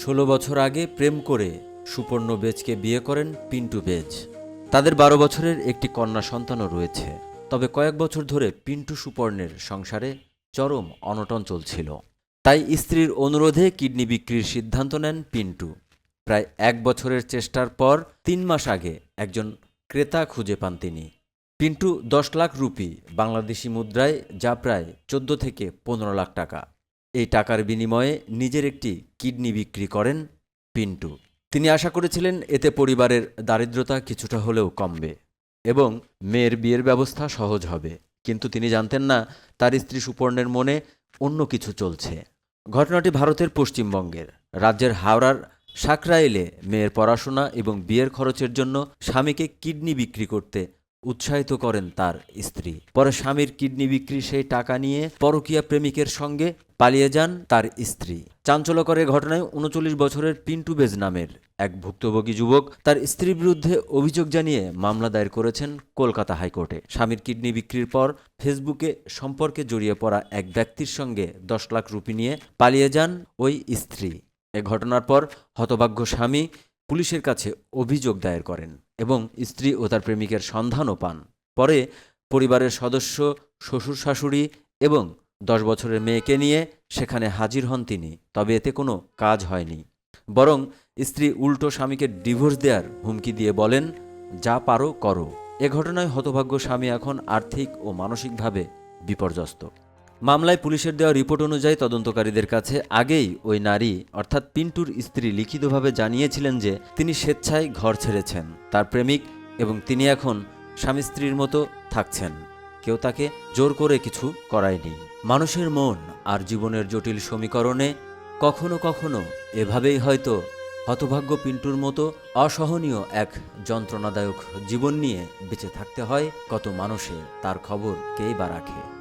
ষোলো বছর আগে প্রেম করে সুপর্ণ বেজকে বিয়ে করেন পিন্টু বেজ। তাদের বারো বছরের একটি কন্যা সন্তানও রয়েছে। তবে কয়েক বছর ধরে পিন্টু সুপর্ণের সংসারে চরম অনটন চলছিল। তাই স্ত্রীর অনুরোধে কিডনি বিক্রির সিদ্ধান্ত নেন পিন্টু। প্রায় এক বছরের চেষ্টার পর তিন মাস আগে একজন ক্রেতা খুঁজে পান তিনি। পিন্টু দশ লাখ রুপি বাংলাদেশি মুদ্রায় যা প্রায় চোদ্দ থেকে পনেরো লাখ টাকা। এই টাকার বিনিময়ে নিজের একটি কিডনি বিক্রি করেন পিন্টু। তিনি আশা করেছিলেন এতে পরিবারের দারিদ্রতা কিছুটা হলেও কমবে এবং মেয়ের বিয়ের ব্যবস্থা সহজ হবে। কিন্তু তিনি জানতেন না, তার স্ত্রী সুপর্ণের মনে অন্য কিছু চলছে। ঘটনাটি ভারতের পশ্চিমবঙ্গের। রাজ্যের হাওড়ার সাকরাইলে মেয়ের পড়াশোনা এবং বিয়ের খরচের জন্য স্বামীকে কিডনি বিক্রি করতে উৎসাহিত করেন তার স্ত্রী। পরে স্বামীর কিডনি বিক্রি সেই টাকা নিয়ে পরকীয়া প্রেমিকের সঙ্গে পালিয়ে যান তার স্ত্রী। চাঞ্চল্যকর এ ঘটনায় উনচল্লিশ বছরের পিন্টু বেজ নামের এক ভুক্তভোগী যুবক তার স্ত্রীর বিরুদ্ধে অভিযোগ জানিয়ে মামলা দায়ের করেছেন কলকাতা হাইকোর্টে। স্বামীর কিডনি বিক্রির পর ফেসবুকে সম্পর্কে জড়িয়ে পড়া এক ব্যক্তির সঙ্গে দশ লাখ রুপি নিয়ে পালিয়ে যান ওই স্ত্রী। এ ঘটনার পর হতভাগ্য স্বামী পুলিশের কাছে অভিযোগ দায়ের করেন এবং স্ত্রী ও তার প্রেমিকের সন্ধানও পান। পরে পরিবারের সদস্য, শ্বশুর শাশুড়ি এবং দশ বছরের মেয়েকে নিয়ে সেখানে হাজির হন তিনি, তবে এতে কোনো কাজ হয়নি। বরং স্ত্রী উল্টো স্বামীকে ডিভোর্স দেওয়ার হুমকি দিয়ে বলেন, যা পারো করো। এ ঘটনায় হতভাগ্য স্বামী এখন আর্থিক ও মানসিকভাবে বিপর্যস্ত। মামলায় পুলিশের দেওয়া রিপোর্ট অনুযায়ী তদন্তকারীদের কাছে আগেই ওই নারী, অর্থাৎ পিন্টুর স্ত্রী লিখিতভাবে জানিয়েছিলেন যে তিনি স্বেচ্ছায় ঘর ছেড়েছেন, তার প্রেমিক এবং তিনি এখন স্বামী স্ত্রীর মতো থাকছেন। কেউ তাকে জোর করে কিছু করায়নি। মানুষের মন আর জীবনের জটিল সমীকরণে কখনো কখনো এভাবেই হয়তো হতভাগ্য পিন্টুর মতো অসহনীয় এক যন্ত্রণাদায়ক জীবন নিয়ে বেঁচে থাকতে হয়, কত মানুষের তার খবর কেই বা রাখে।